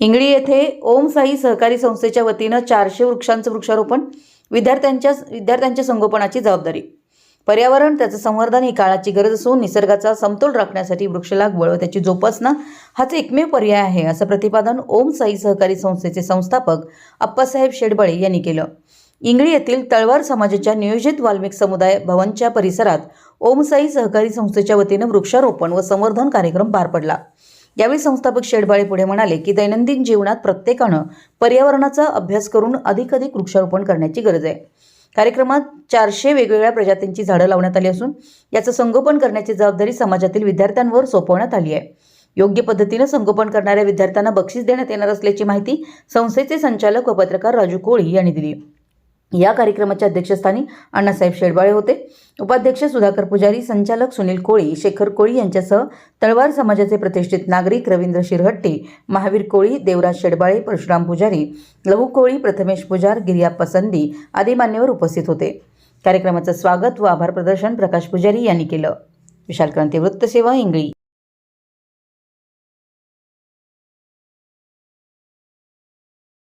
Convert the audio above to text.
इंगळी येथे ओम साई सहकारी संस्थेच्या वतीनं चारशे वृक्षांचं वृक्षारोपण विद्यार्थ्यांच्या विद्यार्थ्यांच्या संगोपनाची जबाबदारी. पर्यावरण त्याचं संवर्धन ही काळाची गरज असून निसर्गाचा समतोल राखण्यासाठी वृक्ष लागवड व त्याची जोपासना हाच एकमेव पर्याय आहे असं प्रतिपादन ओम साई सहकारी संस्थेचे संस्थापक अप्पासाहेब शेडबळे यांनी केलं. इंगळी येथील तळवार समाजाच्या नियोजित वाल्मिक समुदाय भवनच्या परिसरात ओमसाई सहकारी संस्थेच्या वतीनं वृक्षारोपण व संवर्धन कार्यक्रम पार पडला. यावेळी संस्थापक शेडबाळे पुढे म्हणाले की दैनंदिन जीवनात प्रत्येकानं पर्यावरणाचा अभ्यास करून अधिकाधिक वृक्षारोपण करण्याची गरज आहे. कार्यक्रमात चारशे वेगवेगळ्या प्रजातींची झाडं लावण्यात आली असून याचं संगोपन करण्याची जबाबदारी समाजातील विद्यार्थ्यांवर सोपवण्यात आली आहे. योग्य पद्धतीनं संगोपन करणाऱ्या विद्यार्थ्यांना बक्षीस देण्यात येणार असल्याची माहिती संस्थेचे संचालक व पत्रकार राजू कोळी यांनी दिली. या कार्यक्रमाच्या अध्यक्षस्थानी अण्णासाहेब शेडबाळे होते. उपाध्यक्ष सुधाकर पुजारी संचालक सुनील कोळी शेखर कोळी यांच्यासह तळवार समाजाचे प्रतिष्ठित नागरिक रवींद्र शिरहट्टी महावीर कोळी देवराज शेडबाळे परशुराम पुजारी लहू कोळी प्रथमेश पुजार गिरियाप्पा संदी आदी मान्यवर उपस्थित होते. कार्यक्रमाचं स्वागत व आभार प्रदर्शन प्रकाश पुजारी यांनी केलं. विशाल क्रांती वृत्तसेवा इंगळी.